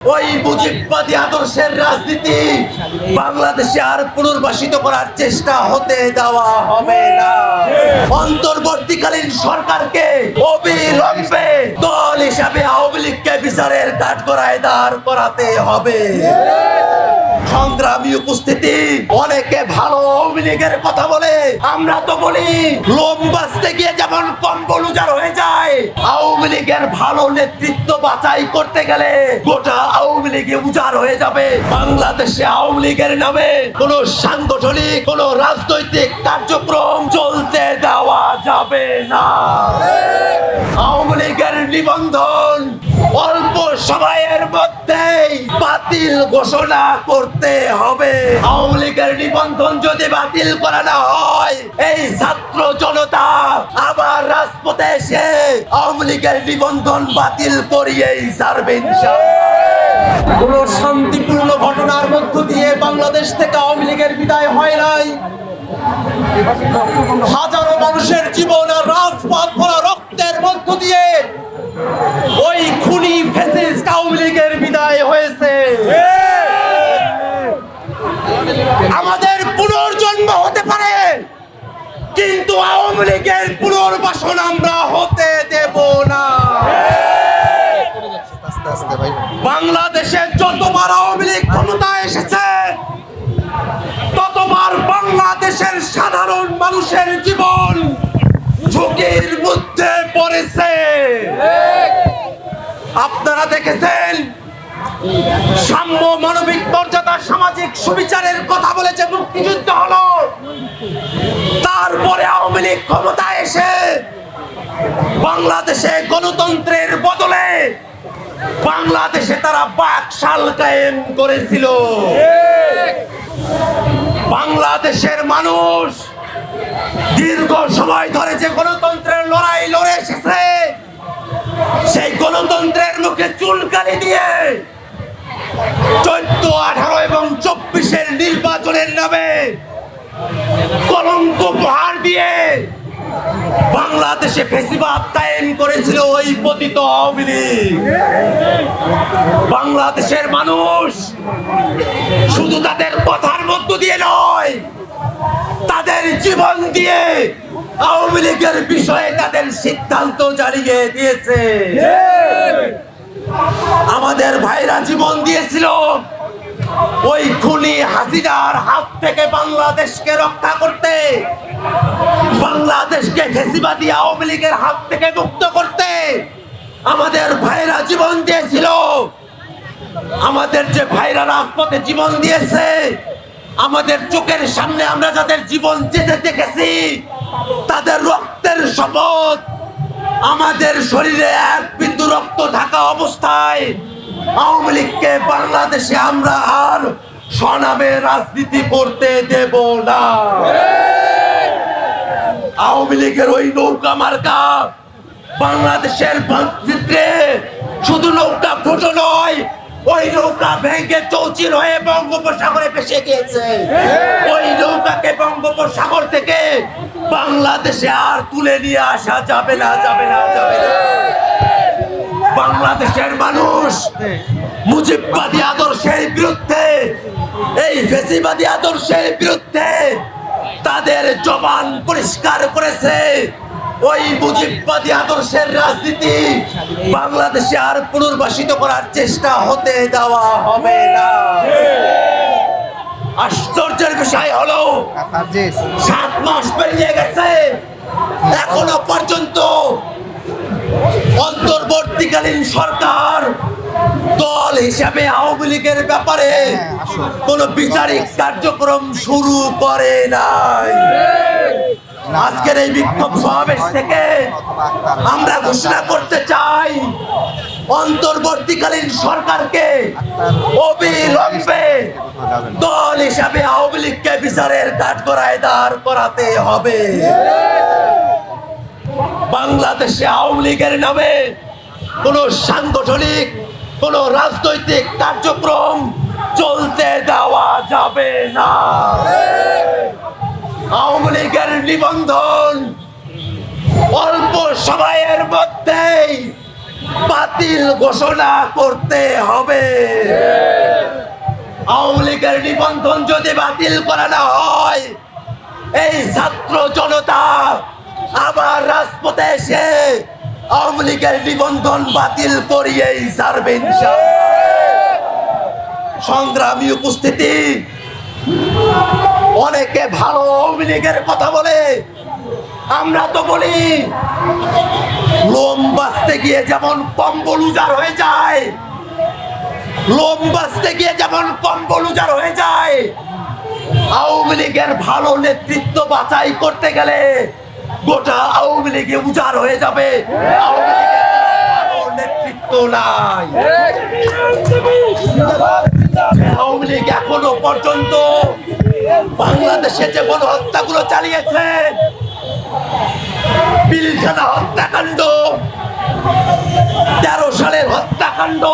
ওই মুজিববাদী আদর্শের রাজনীতি বাংলাদেশে আর পুনর্বাসিত করার চেষ্টা হতে দেওয়া হবে না। অন্তর্বর্তীকালীন সরকারকে অবিলম্বে দল হিসাবে আওয়ামী লীগকে বিচারের কাঠগড়ায় দাঁড় করাতে হবে। সংগ্রামী উপস্থিতি। অনেকে ভালো আওয়ামী লীগের কথা বলে। আমরা তো বলি, লোম বাঁচতে গিয়ে যেমন কম্বল উজাড় হয়ে যায়, আওয়ামী লীগের ভালো নেতৃত্ব বাছাই করতে গেলে গোটা আওয়ামী লীগে উজাড় হয়ে যাবে। বাংলাদেশে আওয়ামী লীগের নামে কোনো সাংগঠনিক, কোনো রাজনৈতিক কার্যক্রম চলতে দেওয়া যাবে না। আওয়ামী লীগের নিবন্ধন অল্প সময়ের মধ্যেই বাতিল ঘোষণা করতে হবে আওয়ামী লীগের নিবন্ধন যদি বাতিল করা না হয়, এই ছাত্র জনতা আবার রাজপথে এসে আওয়ামী লীগের নিবন্ধন বাতিল করিয়েই ছাড়বে। কোন শান্তিপূর্ণ ঘটনার মধ্য দিয়ে বাংলাদেশ থেকে আওয়ামী লীগের বিদায় হয় নাই হাজারো মানুষের জীবন আর রাজপথ ভরা রক্তের মধ্য দিয়ে ওই খুনি ফেসিস্ট আওয়ামী লীগের বিদায় হয়েছে। আমাদের পুনর্জন্ম হতে পারে, কিন্তু আওয়ামী লীগের পুনর্বাসন আমরা হতে দেব না। বাংলাদেশে যতবার আওয়ামী লীগ ক্ষমতায় এসেছে, ততবার বাংলাদেশের সাধারণ মানুষের জীবন ঝুঁকির মধ্যে পড়েছে। আপনারা দেখেছেন? সাম্য মানবিক মর্যাদা, সামাজিক সুবিচারের কথা বলে যে মুক্তিযুদ্ধ হলো। তারপরে আওয়ামী লীগ ক্ষমতায় এসে বাংলাদেশে গণতন্ত্রের বদলে বাংলাদেশে তারা বাকশাল কায়েম করেছিল। বাংলাদেশের মানুষ দীর্ঘ সময় ধরে যে গণতন্ত্রের লড়াই লড়ে এসেছে, সেই গণতন্ত্রের মুখে চুলকানি দিয়ে চোদ্দ, আঠারো এবং চব্বিশের নির্বাচনের নামে কলঙ্ক প্রহার দিয়ে বাংলাদেশে ফেসিবাদ কায়েম করেছিল ওই পতিত আওয়ামী লীগ। বাংলাদেশের মানুষ শুধু তাদের কথার মধ্য দিয়ে নয় তাদের জীবন দিয়ে আওয়ামী লীগের বিষয়ে তাদের সিদ্ধান্ত জানিয়ে দিয়েছে। আমাদের ভাইরা জীবন দিয়েছিল। ওই খুনি হাসিনার হাত থেকে বাংলাদেশকে রক্ষা করতে, বাংলাদেশকে ফেসিবাদী আওয়ামী লীগের হাত থেকে মুক্ত করতে আমাদের ভাইরা জীবন দিয়েছিল। আমাদের যে ভাইরা রাজপথে জীবন দিয়েছে আমাদের চোখের সামনে আমরা যাদের জীবন যেতে দেখেছি, তাদের রক্তের শপথ, আমাদের শরীরে এক বিন্দু রক্ত থাকা অবস্থায় আওয়ামী লীগকে বাংলাদেশে আমরা আর স্বনামে রাজনীতি করতে দেব না। আওয়ামী লীগের ওই নৌকা মার্কা বাংলাদেশের মানচিত্রে শুধু নৌকা ফুটো নয় ওই নৌকা ভেঙে চৌচির হয়ে বঙ্গোপসাগরে ভেসে গিয়েছে। ওই নৌকাকে বঙ্গোপসাগর থেকে বাংলাদেশে আর তুলে নিয়ে আসা যাবে না যাবে না যাবে না। বাংলাদেশের মানুষ মুজিববাদী আদর্শের বিরুদ্ধে এই ফেসিবাদী আদর্শের বিরুদ্ধে তাদের জবান পরিষ্কার করেছে। ওই মুজিববাদী আদর্শের রাজনীতি বাংলাদেশে আর পুনর্বাসিত করার চেষ্টা হতে দেওয়া হবে না। আশ্চর্যের বিষয় হলো সাত মাস পেরিয়ে গেছে এখনও পর্যন্ত অন্তর্বর্তীকালীন সরকার দল হিসাবে আওয়ামী লীগের ব্যাপারে কোন বিচারিক কার্যক্রম শুরু করে নাই। আজকের এই বিক্ষোভ সমাবেশ থেকে আমরা ঘোষণা করতে চাই, অন্তর্বর্তীকালীন সরকারকে অবিলম্বে দল হিসাবে আওয়ামী লীগকে বিচারের কাঠগড়ায় দাঁড় করাতে হবে। বাংলাদেশে আওয়ামী লীগের নামে কোন সাংগঠনিক, কোন রাজনৈতিক কার্যক্রম চলতে দেওয়া যাবে না। নিবন্ধন। অল্প সময়ের মধ্যেই বাতিল ঘোষণা করতে হবে। আওয়ামী লীগের নিবন্ধন যদি বাতিল করা না হয়, এই ছাত্র জনতা আবার রাজপথে এসে আওয়ামী লীগের নিবন্ধন বাতিল করিয়েই ছাড়বে সংগ্রামী উপস্থিতি অনেকে ভালো আওয়ামী লীগের কথা বলে। আমরা তো বলি, লোম বাঁচতে গিয়ে যেমন কম্বল উজাড় হয়ে যায়, লোম বাঁচতে গিয়ে যেমন কম্বল উজাড় হয়ে যায়, আওয়ামী লীগের ভালো নেতৃত্ব বাছাই করতে গেলে গোটা আওয়ামী লীগে উজাড় হয়ে যাবে। নেতৃত্ব নাই। আওয়ামী লীগ এখনও পর্যন্ত বাংলাদেশে যে গণহত্যাগুলো চালিয়েছে পিলখানা হত্যাকাণ্ড, তেরো সালের হত্যাকাণ্ড,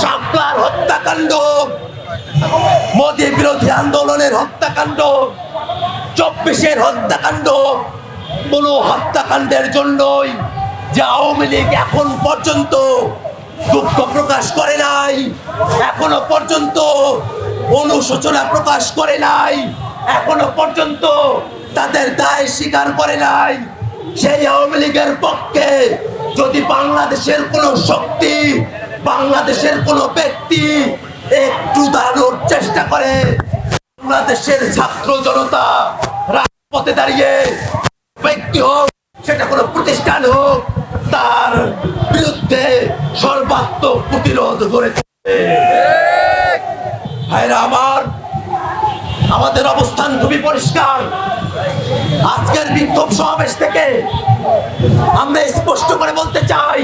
শাপলার হত্যাকাণ্ড, মোদী বিরোধী আন্দোলনের হত্যাকাণ্ড, চব্বিশের হত্যাকাণ্ড, কোন হত্যাকাণ্ডের জন্যই যে আওয়ামী লীগ এখন পর্যন্ত দুঃখ প্রকাশ করে নাই, এখনও পর্যন্ত অনুশোচনা প্রকাশ করে নাই, এখনও পর্যন্ত তাদের দায় স্বীকার করে নাই সেই আওয়ামী লীগের পক্ষে যদি বাংলাদেশের কোনো শক্তি, বাংলাদেশের কোনো ব্যক্তি একটু দাঁড়ানোর চেষ্টা করে, বাংলাদেশের ছাত্র জনতা রাজপথে দাঁড়িয়ে ব্যক্তি হোক, সেটা কোনো প্রতিষ্ঠান হোক, তার বিরুদ্ধে সর্বাত্মক প্রতিরোধ করে। ভাইরা আমার আমাদের অবস্থান খুবই পরিষ্কার। আজকের বিক্ষোভ সমাবেশ থেকে আমরা স্পষ্ট করে বলতে চাই,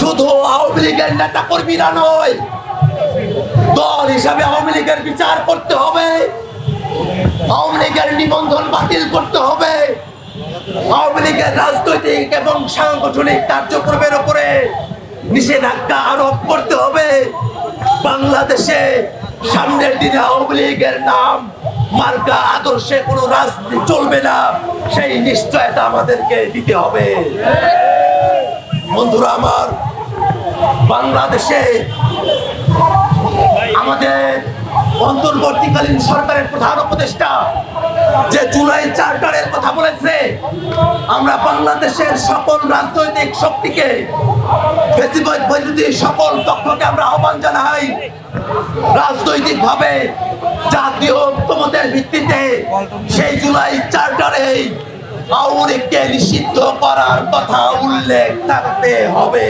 শুধু আওয়ামী লীগের নেতা কর্মীরা নয়, দল হিসাবে আওয়ামী লীগের বিচার করতে হবে, আওয়ামী লীগের নিবন্ধন বাতিল করতে হবে, আওয়ামী লীগের রাজনৈতিক এবং সাংগঠনিক কার্যক্রমের উপরে নিষেধাজ্ঞা আরোপ করতে হবে। বাংলাদেশে সামনের দিনে আওয়ামী লীগের নাম, মার্কা, আদর্শে কোনো রাজনীতি চলবে না, সেই নিশ্চয়তা আমাদেরকে দিতে হবে। বন্ধুরা আমার, বাংলাদেশে আমাদের অন্তর্বর্তীকালীন সরকারের প্রধান উপদেষ্টা যে জুলাই চার্টারের কথা বলেছে, আমরা বাংলাদেশের সকল রাজনৈতিক শক্তিকে সকল পক্ষকে আমরা আহ্বান জানাই। রাজনৈতিক ভাবে জাতীয় ঐক্যমতের ভিত্তিতে সেই জুলাই চার্টারে আওয়ামী লীগকে নিষিদ্ধ করার কথা উল্লেখ থাকতে হবে।